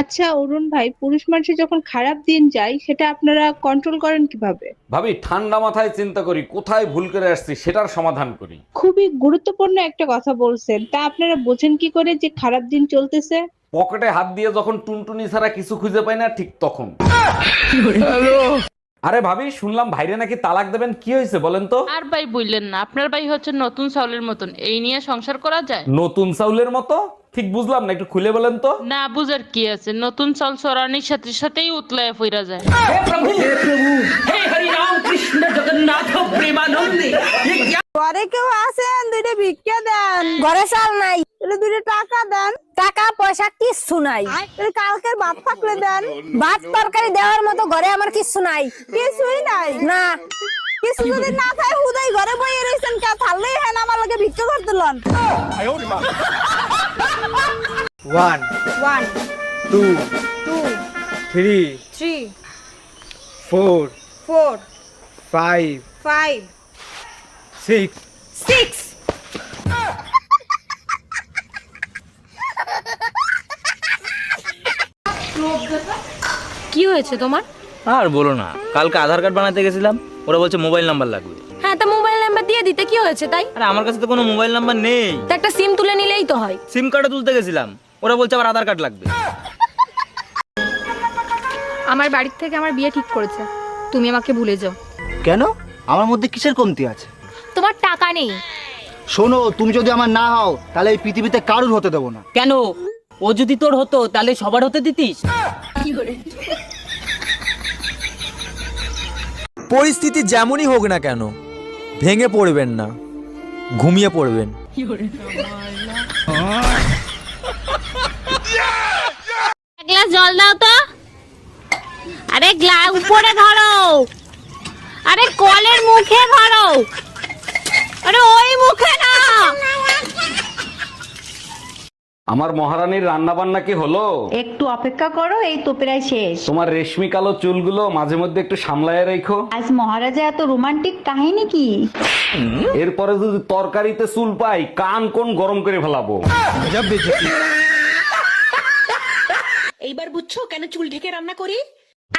আচ্ছা অরুণ ভাই পুরুষ মানুষের যখন খারাপ দিন যায় সেটা আপনারা কন্ট্রোল করেন কীভাবে? ভাবি ঠান্ডা মাথায় চিন্তা করি কোথায় ভুল করে আসছি সেটার সমাধান করি। খুবই গুরুত্বপূর্ণ একটা কথা বলছেন। তা আপনারা বোঝেন কি করে যে খারাপ দিন চলতেছে? পকেটে হাত দিয়ে যখন টুনটুনি ছাড়া কিছু খুঁজে পাই না ঠিক তখন। আরে ভাবি শুনলাম ভাইরে নাকি তালাক দেবেন। কি হয়েছে বলেন তো? আর ভাই বললেন না আপনার ভাই হচ্ছে নতুন চাউলের মতন। এই নিয়ে সংসার করা যায়? নতুন চাউলের মতো? ঠিক বুঝলাম না একটু খুলে বলেন তো। না বুঝার কি আছে? নতুন চাল চড়ানির সাথে সাথেই উতলায় ফিরা যায়। হে প্রভু হে প্রভু হে হরি রাম কৃষ্ণ জগন্নাথ প্রেমানন্দে। ঘরে কেউ আছেন? দুইটা ভিক্ষা দেন। ঘরে চাল নাই। দুইটা টাকা দেন। টাকা পয়সা কিচ্ছু নাই। কালকের ভাত থাকলে দেন। ভাত তরকারি দেওয়ার মতো ঘরে আমার কিচ্ছু নাই। কিছুই নাই। না। কিছু যদি না খায় হুদাই ঘরে বইয়ে রয়েছেন কে? থাললেই হয় আমার লগে ভিক্ষা করতে loan. One one two two three three four four five five six six কি হয়েছে তোমার? আর বলো না কালকে আধার কার্ড বানাতে গেছিলাম ওরা বলছে মোবাইল নাম্বার লাগবে। হ্যাঁ তা মোবাইল নাম্বার দিয়ে দিতে কি হয়েছে তাই? আরে আমার কাছে তো কোনো মোবাইল নাম্বার নেই। তা একটা সিম তুলে তো হয়। সিম কার্ডও তুলতে গেছিলাম। ওরা বলছে আবার আধার কার্ড লাগবে। আমার বাড়ির থেকে আমার বিয়ে ঠিক করেছে। তুমি আমাকে ভুলে যাও। কেন? আমার মধ্যে কিসের কমতি আছে? তোমার টাকা নেই। শোনো তুমি যদি আমার না হও তাহলে এই পৃথিবীতে কারুর হতে দেবো না। কেন? ও যদি তোর হতো তাহলে সবার হতে দিতিস? পরিস্থিতি যেমনই হোক না কেন ভেঙে পড়বেন না। ঘুমিয়ে পড়বেন। গ্লাস জল দাও তো। আরে গ্লাস উপরে ধরো। আরে কলের মুখে ধরো আরে ওই মুখে না আমার মহারানীর রান্না বান্না কি হলো? একটু অপেক্ষা করো এই তো প্রায় শেষ। তোমার রেশমি কালো চুলগুলো মাঝে মধ্যে একটু সামলায় রেখো। আজ মহারাজা এত রোমান্টিক কাহিনী কি? এরপরে যদি তরকারিতে চুল পাই কান কোন গরম করে ফেলাবো? এইবার বুঝছ কেন চুল ঢেকে রান্না করি?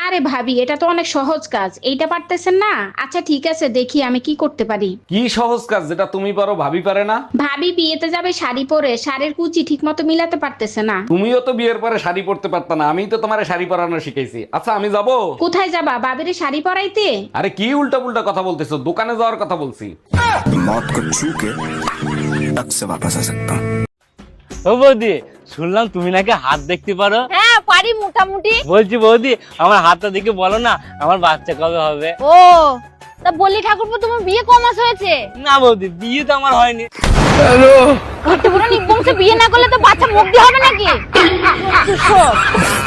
আরে ভাবি এটা তো অনেক সহজ কাজ এইটা পারতেছেন না আচ্ছা ঠিক আছে দেখি আমি কি করতে পারি কি সহজ কাজ যেটা তুমি পারো ভাবি পারে না ভাবি বিয়েতে যাবে শাড়ি পরে শাড়ির কুচি ঠিক মতো মিলাতে পারতেছে না তুমিও তো বিয়ের পরে শাড়ি পরতে পারত না আমি তো তোমার শাড়ি পরানো শিখাইছি আচ্ছা আমি যাব কোথায় যাবা বাবিরে শাড়ি পরাইতে আরে কি উল্টা পুল্টা কথা বলতেছো দোকানে যাওয়ার কথা বলছি মত কো ছু কে টক সে वापस आ सकता हूं ও বৌদি শুনলাম তুমি নাকি হাত দেখতে পারো হ্যাঁ পারি মোটামুটি। বলছি বৌদি আমার হাতটা দেখে বলো না আমার বাচ্চা কবে হবে? ও তা বলি ঠাকুরপো তোমার বিয়ে কমাস মাস হয়েছে? না বৌদি বিয়ে তো আমার হয়নি। পুরো বিয়ে না করলে তো বাচ্চা মুক্তি হবে নাকি?